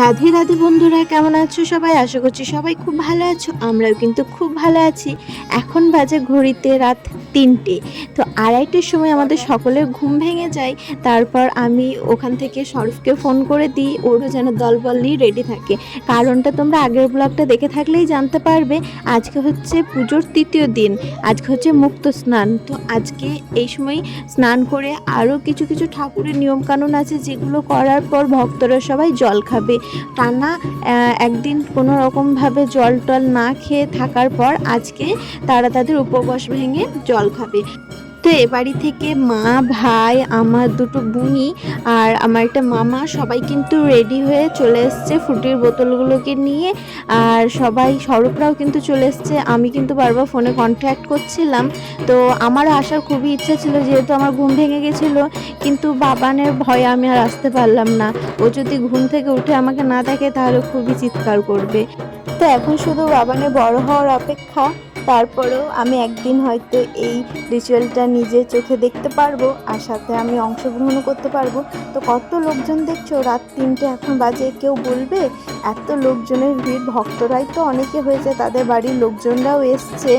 রাধে রাধে বন্ধুরা, কেমন আছো সবাই? আশা করছি সবাই খুব ভালো আছো, আমরাও কিন্তু খুব ভালো আছি। এখন বাজে ঘড়িতে রাত তিনটে। তো আড়াইটের সময় আমাদের সকলের ঘুম ভেঙে যায়, তারপর আমি ওখান থেকে সরফকে ফোন করে দিই, ওরও যেন দলবল নিয়ে রেডি থাকে। কারণটা তোমরা আগের ব্লগটা দেখে থাকলেই জানতে পারবে, আজকে হচ্ছে পুজোর তৃতীয় দিন, আজকে হচ্ছে মুক্ত স্নান। তো আজকে এই সময় স্নান করে আরও কিছু কিছু ঠাকুরের নিয়মকানুন আছে, যেগুলো করার পর ভক্তরা সবাই জল খাবে। টানা একদিন কোনো রকমভাবে জল টল না খেয়ে থাকার পর আজকে তারা তাদের উপবাস ভেঙে জল খাবে। তো এ বাড়ি থেকে মা, ভাই, আমার দুটো বুনি আর আমার একটা মামা সবাই কিন্তু রেডি হয়ে চলে এসছে ফুটির বোতলগুলোকে নিয়ে। আর সবাই স্বরূপরাও কিন্তু চলে এসছে। আমি কিন্তু বারবার ফোনে কন্ট্যাক্ট করছিলাম। তো আমারও আসার খুবই ইচ্ছা ছিল, যেহেতু আমার ঘুম ভেঙে গেছিল। কিন্তু বাবানের ভয়ে আমি আর আসতে পারলাম না। ও যদি ঘুম থেকে উঠে আমাকে না দেখে, তাহলে খুবই চিৎকার করবে। তো এখন শুধু বাবানের বড় হওয়ার অপেক্ষা। তারপরেও আমি একদিন হয়তো এই রিচুয়ালটা নিজে চোখে দেখতে পারব আর সাথে আমি অংশগ্রহণও করতে পারব। তো কত লোকজন দেখছ? রাত তিনটে এখন বাজে, কেউ বলবে? এত লোকজনের ভিড়, ভক্তরাই তো অনেকে হয়েছে, তাদের বাড়ির লোকজনরাও এসছে।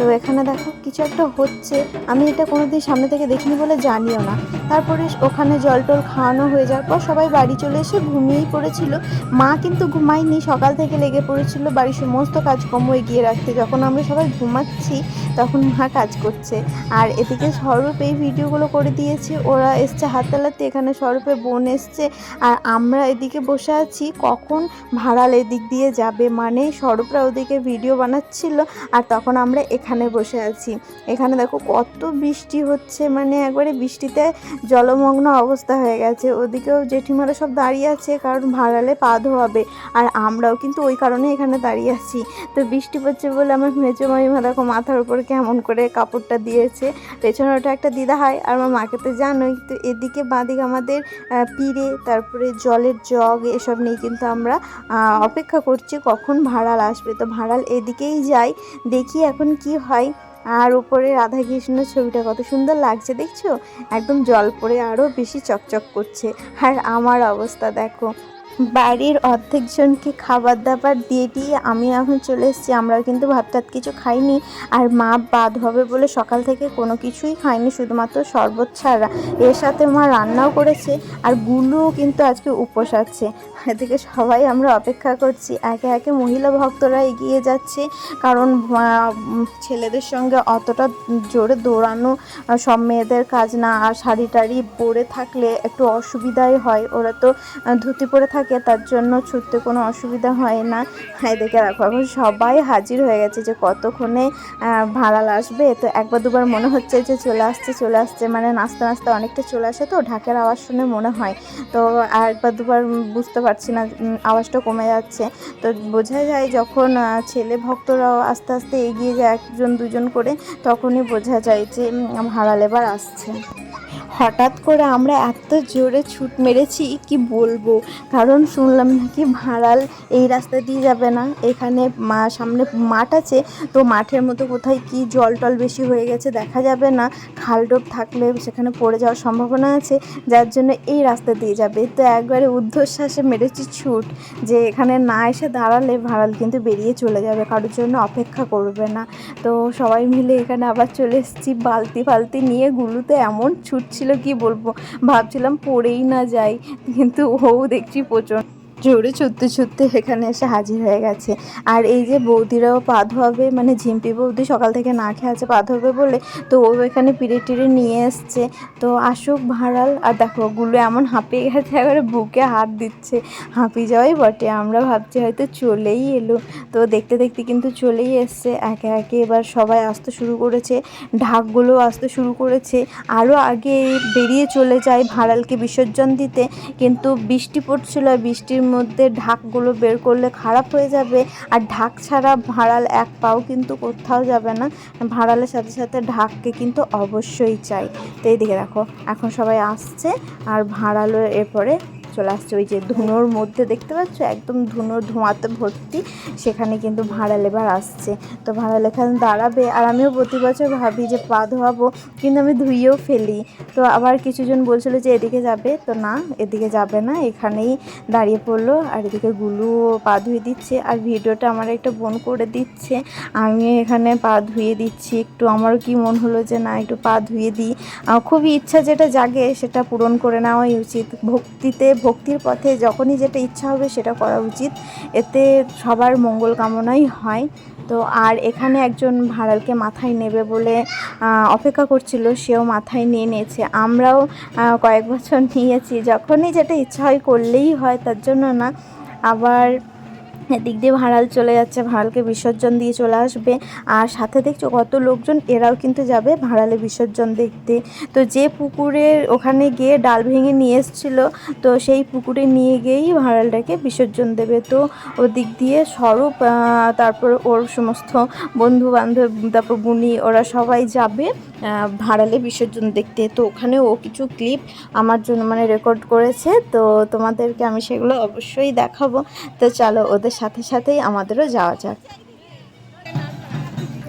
তো এখানে দেখো, কিছু একটা হচ্ছে। আমি এটা কোনোদিন সামনে থেকে দেখিনি বলে জানিও না। তারপরে ওখানে জল টল খাওয়ানো হয়ে যাওয়ার পর সবাই বাড়ি চলে এসে ঘুমিয়েই পড়েছিল। মা কিন্তু ঘুমায়নি, সকাল থেকে লেগে পড়েছিল। বাড়ির সমস্ত কাজকর্ম এগিয়ে রাখতে। যখন আমরা সবাই ঘুমাচ্ছি, তখন মা কাজ করছে। আর এদিকে স্বরূপ এই ভিডিওগুলো করে দিয়েছে। ওরা এসছে হাততালাতে। এখানে স্বরূপের বোন এসছে। আর আমরা এদিকে বসে আছি। কখন ভাড়াল এদিক দিয়ে যাবে? মানে স্বরূপরা ওদিকে ভিডিও বানাচ্ছিল। আর তখন আমরা এখানে বসে আছি। এখানে দেখো কত বৃষ্টি হচ্ছে মানে একবারে বৃষ্টিতে জলমগ্ন অবস্থা হয়ে গেছে। ওদিকেও জেঠিমারা সব দাঁড়িয়ে আছে, কারণ ভাড়ালে পা ধোয়াবে। আর আমরাও কিন্তু ওই কারণে এখানে দাঁড়িয়ে আছি। তো বৃষ্টি পড়ছে বলে আমার মেজো মামিমা দেখো মাথার উপর কেমন করে কাপড়টা দিয়েছে। পেছনে ওটা একটা দিদা হয় আর আমার মাকে তো জানোই। তো এদিকে বাঁদিকে আমাদের পিড়ে, তারপরে জলের জগ, এসব নিয়ে কিন্তু আমরা অপেক্ষা করছি কখন ভাড়াল আসবে। তো ভাড়াল এদিকেই যাই দেখি এখন কি হয়। আর উপরে রাধাকৃষ্ণ ছবিটা কত সুন্দর লাগছে, দেখছ? একদম জল পড়ে আরও বেশি চকচক করছে। আর আমার অবস্থা, দেখো। বাড়ির অর্ধেকজনকে খাবার দাবার দিয়ে দিয়ে আমি এখন চলে এসেছি। আমরা কিন্তু ভাত টাত কিছু খাইনি আর মা বাদ হবে বলে সকাল থেকে কোনো কিছুই খাইনি, শুধুমাত্র শরবত ছাড়া। এর সাথে মা রান্নাও করেছে আর গুলোও কিন্তু আজকে উপোস আছে। এদিকে সবাই আমরা অপেক্ষা করছি। একে একে মহিলা ভক্তরা এগিয়ে যাচ্ছে কারণ ছেলেদের সঙ্গে অতটা জোরে দৌড়ানো সব মেয়েদের কাজ না। আর শাড়ি টাড়ি পরে থাকলে একটু অসুবিধাই হয়। ওরা তো ধুতি পরে থাকে তার জন্য ছুটতে কোনো অসুবিধা হয় না। এদিকে রাখো এখন সবাই হাজির হয়ে গেছে যে কতক্ষণে ভাড়াল আসবে। তো একবার দুবার মনে হচ্ছে যে চলে আসছে চলে আসছে মানে নাচতে নাচতে অনেকটা চলে আসে তো ঢাকের আওয়াজ শুনে মনে হয়। তো একবার দুবার বুঝতে পারছি না আওয়াজটা কমে যাচ্ছে। তো বোঝা যায় যখন ছেলে ভক্তরাও আস্তে আস্তে এগিয়ে যায় একজন দুজন করে তখনই বোঝা যায় যে উম, ভাড়াল এবার আসছে। হঠাৎ করে আমরা এত জোরে ছুট মেরেছি, কি বলব? কারণ শুনলাম নাকি ভাড়াল এই রাস্তা দিয়ে যাবে না। এখানে মা, সামনে মাঠ আছে, তো মাঠের মতো কোথায় কি জল টল বেশি হয়ে গেছে দেখা যাবে না। খালডোব থাকলে সেখানে পড়ে যাওয়ার সম্ভাবনা আছে, যার জন্য এই রাস্তা দিয়ে যাবে। তো একবারে ঊর্ধ্বশ্বাসে মেরেছি ছুট, যে এখানে না এসে দাঁড়ালে ভাড়াল কিন্তু বেরিয়ে চলে যাবে, কারোর জন্য অপেক্ষা করবে না। তো সবাই মিলে এখানে আবার চলে এসেছি, বালতি ফালতি নিয়ে গুলুতে এমন ছুটছিল কি বলব? ভাবছিলাম পড়েই না যাই কিন্তু ও দেখছি প্রচণ্ড জোরে ছুটতে ছুটতে এখানে এসে হাজির হয়ে গেছে। আর এই যে বৌদিরাও পা ধোয়াবে মানে ঝিম্পি বৌদি সকাল থেকে না খেয়ে আছে, পা ধোবে বলে, তো ও এখানে পিড়ে টিড়ে নিয়ে এসছে। তো আসুক ভাড়াল, আর দেখো গুলো এমন হাঁপিয়ে গেছে এবারে বুকে হাত দিচ্ছে। হাঁপিয়ে যাওয়াই বটে, আমরা ভাবছি হয়তো চলেই এলো। তো দেখতে দেখতে কিন্তু চলেই এসছে, একে একে এবার সবাই আসতে শুরু করেছে, ঢাকগুলো আসতে শুরু করেছে। আরও আগে বেরিয়ে চলে যায় ভাড়ালকে বিসর্জন দিতে, কিন্তু বৃষ্টি পড়ছিল বৃষ্টির মধ্যে ঢাকগুলো বের করলে খারাপ হয়ে যাবে। আর ঢাক ছাড়া ভাড়াল এক পাও কিন্তু কোথাও যাবে না। ভাড়ালের সাথে সাথে ঢাককে কিন্তু অবশ্যই চাই। তো এইদিকে দেখো, এখন সবাই আসছে। আর ভাড়ালো এরপরে চলে আসছে। ওই যে ধুনোর মধ্যে দেখতে পাচ্ছ? একদম ধুনোর ধোঁয়াতে ভর্তি। সেখানে কিন্তু ভাড়া লেবার আসছে। তো ভাড়া এখানে দাঁড়াবে। আর আমিও প্রতি বছর ভাবি যে পা ধোয়াবো, কিন্তু আমি ধুইয়েও ফেলি। তো আবার কিছুজন বলছিল যে এদিকে যাবে। তো না, এদিকে যাবে না। এখানেই দাঁড়িয়ে পড়ল। আর এদিকে গুলু পা ধুয়ে দিচ্ছে। আর ভিডিওটা আমার একটা বোন করে দিচ্ছে। আমি এখানে পা ধুয়ে দিচ্ছি। একটু আমারও কি মন হলো যে না, একটু পা ধুয়ে দিই। খুবই ইচ্ছা যেটা জাগে, সেটা পূরণ করে নেওয়াই উচিত। ভক্তিতে ভক্তির পথে যখনই যেটা ইচ্ছা হবে সেটা করা উচিত। এতে সবার মঙ্গল কামনাই হয়। তো আর এখানে একজন ভাড়ালকে মাথায় নেবে বলে অপেক্ষা করছিল, সেও মাথায় নিয়ে নিয়েছে। আমরাও কয়েক বছর নিয়েছি। যখনই যেটা ইচ্ছা হয় করলেই হয়, তার জন্য না। আবার এদিক দিয়ে ভাড়াল চলে যাচ্ছে, ভাড়ালকে বিসর্জন দিয়ে চলে আসবে। আর সাথে দেখছ কত লোকজন, এরাও কিন্তু যাবে ভাড়ালে বিসর্জন দেখতে। তো যে পুকুরের ওখানে গিয়ে ডাল ভেঙে নিয়ে এসছিল, তো সেই পুকুরে নিয়ে গিয়েই ভাড়ালটাকে বিসর্জন দেবে। তো ওদিক দিয়ে স্বরূপ তারপর ওর সমস্ত বন্ধু বান্ধব তারপর বুনি, ওরা সবাই যাবে ভাড়ালে বিসর্জন দেখতে। তো ওখানে ও কিছু ক্লিপ আমার জন্য মানে রেকর্ড করেছে। তো তোমাদেরকে আমি সেগুলো অবশ্যই দেখাবো। তো চলো ওদের সাথে সাথেই আমাদেরও যাওয়া যাক।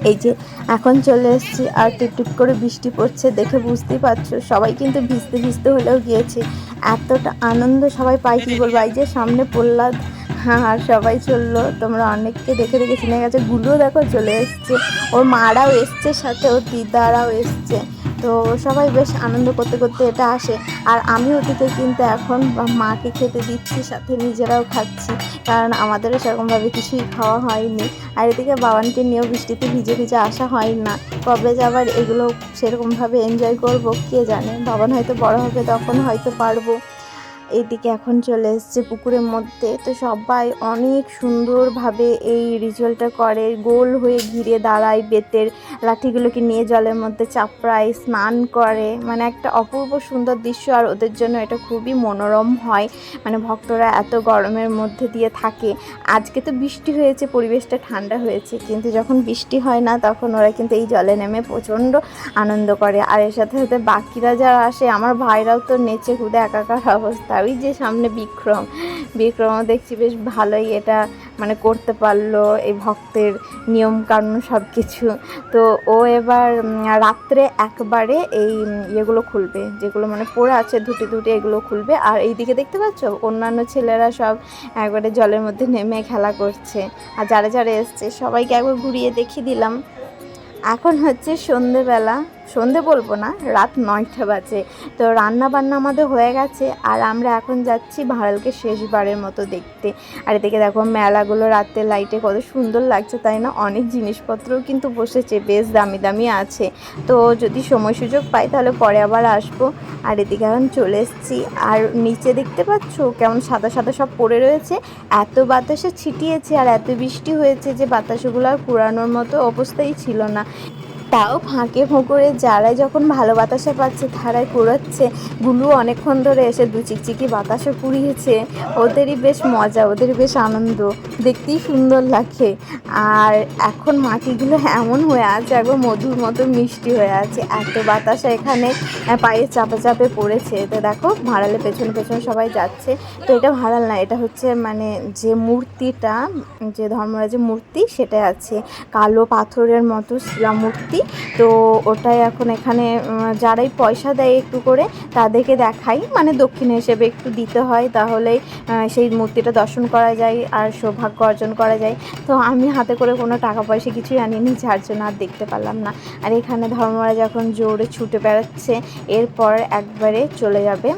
এই যে এখন চলে এসেছি আর টিপ টিপ করে বৃষ্টি পড়ছে দেখে বুঝতেই পারছ, সবাই কিন্তু ভিজতে ভিজতে হলেও গিয়েছে। এতটা আনন্দ সবাই পাই কি বলব? এই যে সামনে প্রহ্লাদ হ্যাঁ আর সবাই চলল। তোমরা অনেককে দেখে দেখে চিনে গেছে। গুলো দেখো চলে এসছে। ওর মারাও এসছে, সাথে ওর দিদারাও এসছে। তো সবাই বেশ আনন্দ করতে করতে এটা আসে। আর আমি ওদিকে কিন্তু এখন মাকে খেতে দিচ্ছি, সাথে নিজেরাও খাচ্ছি, কারণ আমাদেরও সেরকমভাবে কিছুই খাওয়া হয়নি। আর এদিকে বাবানকে নিয়েও বৃষ্টিতে ভিজে ভিজে আসা হয় না। কবে যাবার এগুলো সেরকমভাবে এনজয় করব, কে জানে? বাবান হয়তো বড় হবে, তখন হয়তো পারব। এইদিকে এখন চলে এসছে পুকুরের মধ্যে। তো সবাই অনেক সুন্দরভাবে এই রিচুয়ালটা করে। গোল হয়ে ঘিরে দাঁড়ায় বেতের লাঠিগুলোকে নিয়ে জলের মধ্যে চাপড়ায়, স্নান করে। মানে একটা অপূর্ব সুন্দর দৃশ্য আর ওদের জন্য এটা খুবই মনোরম হয়। মানে ভক্তরা এত গরমের মধ্যে দিয়ে থাকে। আজকে তো বৃষ্টি হয়েছে, পরিবেশটা ঠান্ডা হয়েছে। কিন্তু যখন বৃষ্টি হয় না, তখন ওরা কিন্তু এই জলে নেমে প্রচণ্ড আনন্দ করে। আর এর সাথে সাথে বাকিরা যারা আসে, আমার ভাইরাও তো নেচে খুদে একাকার অবস্থা। ওই যে সামনে বিক্রম। বিক্রমও দেখছি বেশ ভালোই এটা মানে করতে পারল এই ভক্তের নিয়ম কানুন সব কিছু তো ও এবার রাত্রে একবারে এই ইয়েগুলো খুলবে, যেগুলো মানে পড়ে আছে ধুটে ধুটি এগুলো খুলবে। আর এইদিকে দেখতে পাচ্ছ? অন্যান্য ছেলেরা সব একবারে জলের মধ্যে নেমে খেলা করছে। আর যারা যারা এসছে, সবাইকে একবার ঘুরিয়ে দেখিয়ে দিলাম। এখন হচ্ছে সন্ধেবেলা। সন্ধে বলব না, রাত নয়টা বাজে। তো রান্না বান্না আমাদের হয়ে গেছে, আর আমরা এখন যাচ্ছি ভাড়ালকে শেষবারের মতো দেখতে। আর এদিকে দেখো মেলাগুলো রাতে লাইটে কত সুন্দর লাগছে, তাই না? অনেক জিনিসপত্রও কিন্তু বসেছে, বেশ দামি দামি আছে। তো যদি সময় সুযোগ পাই তাহলে পরে আবার আসব। আর এদিকে এখন চলে এসেছি, আর নিচে দেখতে পাচ্ছ কেমন সাদা সাদা সব পড়ে রয়েছে? এত বাতাসে ছিটিয়েছে আর এত বৃষ্টি হয়েছে যে বাতাসগুলো আর কুড়ানোর মতো অবস্থাই ছিল না। তাও ফাঁকে ফোঁকরে যারাই যখন ভালো বাতাসা পাচ্ছে, তারাই কুড়াচ্ছে। গুলু অনেকক্ষণ ধরে এসে দু চিকচিকি বাতাসও কুড়িয়েছে। ওদেরই বেশ মজা ওদের বেশ আনন্দ। দেখতেই সুন্দর লাগে। আর এখন মাটিগুলো এমন হয়ে আছে, একবার মধুর মতো মিষ্টি হয়ে আছে। এত বাতাসা এখানে পায়ে চাপে চাপে পড়েছে। তো দেখো, ভাড়ালে পেছনে পেছনে সবাই যাচ্ছে। তো এটা ভাড়াল না, এটা হচ্ছে মানে যে মূর্তিটা, যে ধর্মরাজের মূর্তি সেটা আছে। কালো পাথরের মতো শিলা মূর্তি। তো ওটাই এখন এখানে যারাই পয়সা দেয় একটু করে তাদেরকে দেখাই। মানে দক্ষিণে হিসেবে একটু দিতে হয় তাহলেই আহ, সেই মূর্তিটা দর্শন করা যায় আর সৌভাগ্য অর্জন করা যায়। তো আমি হাতে করে কোনো টাকা পয়সা কিছুই আনিনি যার জন্য আর দেখতে পারলাম না। আর এখানে ধর্মরাজ এখন জোরে ছুটে বেড়াচ্ছে এরপর একবারে চলে যাবে।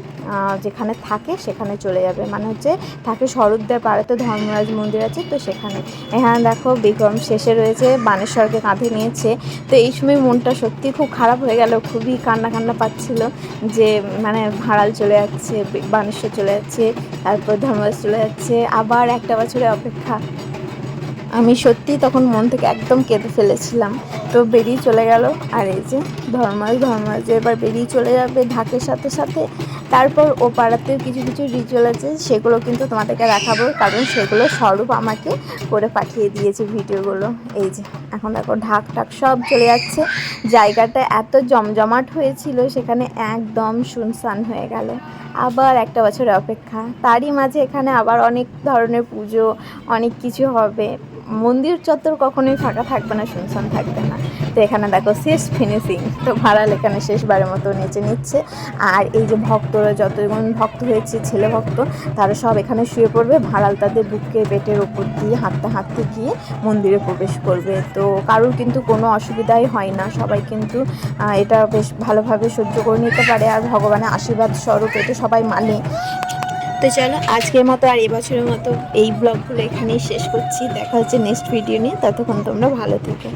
যেখানে থাকে সেখানে চলে যাবে। মানে হচ্ছে থাকে শরৎদের পাড়াতে ধর্মরাজ মন্দির আছে, তো সেখানে। এখানে দেখো বিক্রম শেষে রয়েছে, বানেশ্বরকে কাঁধে নিয়েছে। তো এই সময় মনটা সত্যি খুব খারাপ হয়ে গেল, খুবই কান্না কান্না পাচ্ছিল যে মানে ভাড়াল চলে যাচ্ছে, বানেশ্বর চলে যাচ্ছে, তারপর ধর্মরাজ চলে যাচ্ছে। আবার একটা বছরের অপেক্ষা। আমি সত্যি তখন মন থেকে একদম কেঁদে ফেলেছিলাম। তো বেরিয়ে চলে গেল। আর এই যে ধর্মরাজ ধর্মরাজ এবার বেরিয়ে চলে যাবে ঢাকের সাথে সাথে। তারপর ও পাড়াতেও কিছু কিছু রিচুয়াল আছে, সেগুলো কিন্তু তোমাদেরকে দেখাবো, কারণ সেগুলো স্বরূপ আমাকে করে পাঠিয়ে দিয়েছে ভিডিওগুলো। এই যে, এখন দেখো ঢাক টাক সব চলে যাচ্ছে। জায়গাটা এত জমজমাট হয়েছিল, সেখানে একদম শুনশান হয়ে গেল। আবার একটা বছরের অপেক্ষা। তারই মাঝে এখানে আবার অনেক ধরনের পুজো, অনেক কিছু হবে। মন্দির চত্বর কখনোই ফাঁকা থাকবে না, শুনশান থাকবে না। তো এখানে দেখো শেষ ফিনিশিং তো ভাড়াল এখানে শেষবারের মতো নেচে নিচ্ছে। আর এই যে ভক্তরা যতজন ভক্ত হয়েছে, ছেলে ভক্ত, তারা সব এখানে শুয়ে পড়বে। ভাড়াল তাদের বুকে পেটের ওপর দিয়ে হাঁটতে হাঁটতে গিয়ে মন্দিরে প্রবেশ করবে। তো কারোর কিন্তু কোনো অসুবিধাই হয় না। সবাই কিন্তু এটা বেশ ভালোভাবে সহ্য করে নিতে পারে। আর ভগবানের আশীর্বাদ স্বরূপ এটা সবাই মানে। তো চলো। আজকের মতো আর এবছরের মতো এই ব্লগগুলো এখানেই শেষ করছি। দেখা হচ্ছে নেক্সট ভিডিও নিয়ে। ততক্ষণ তোমরা ভালো থেকো।